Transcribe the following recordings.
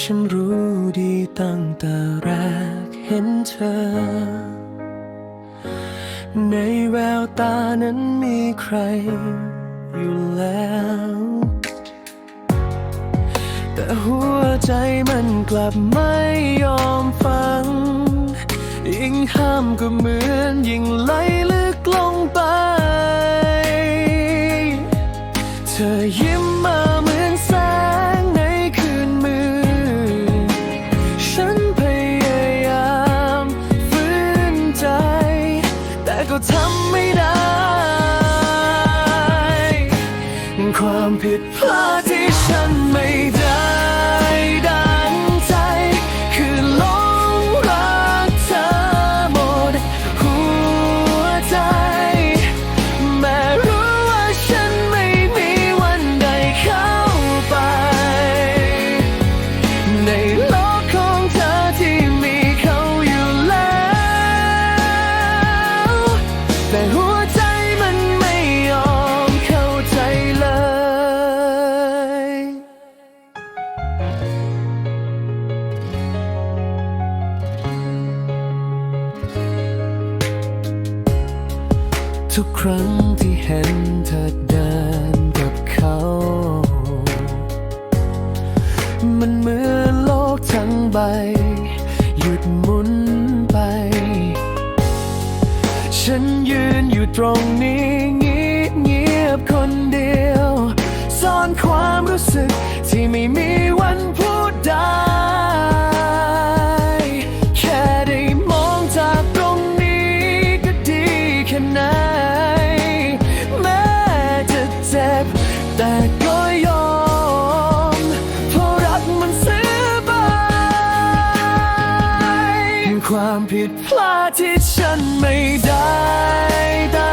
ฉันรู้ดีตั้งแต่แรกเห็นเธอ ในแววตานั้นมีใครอยู่แล้ว แต่หัวใจมันกลับไม่ยอมฟัง ยิ่งห้ามก็เหมือนยิ่ง ผิดพลาด ทุกครั้งที่เห็นเธอเดินกับเขา มันเหมือนโลกทั้งใบ หยุดหมุนไป ฉันยืนอยู่ตรงนี้เงียบเงียบคนเดียว ซ่อนความรู้สึก ความผิดพลาดที่ฉันไม่ได้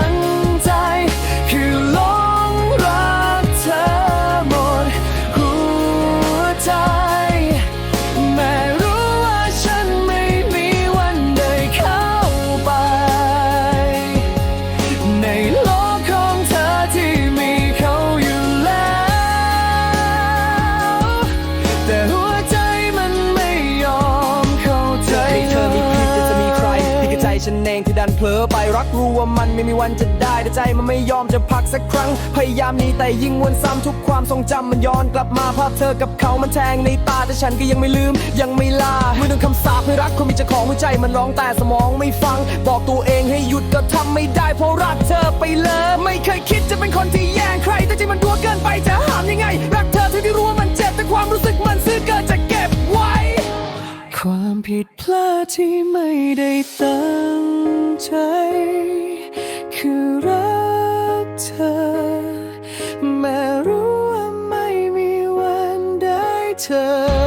เองที่ดันเผลอไปรักรู้ว่ามันไม่มีวันจะได้แต่ใจมันไม่ยอมจะพักสักครั้ง พยายามหนีแต่ยิ่งวนซ้ำทุกความทรงจำมันย้อนกลับมาภาพเธอกับเขามันแทงในตาแต่ฉันก็ยังไม่ลืม ยังไม่ลาเมื่อโดนคำสาปให้รักคนมีเจ้าของหัวใจมันร้องแต่สมองไม่ฟัง บอกตัวเองให้หยุดก็ทำไม่ได้เพราะรักเธอไปเลยไม่เคยคิดจะเป็นคนที่แย่งใคร แต่ใจมันรัวเกินไปจะห้ามยังไง รักเธอทั้งที่รู้ว่ามันเจ็บแต่ความรู้สึกมันซื้อเกินจะเก็บไว้ ความผิดพลาดที่ไม่ได้ตั้ง เธอ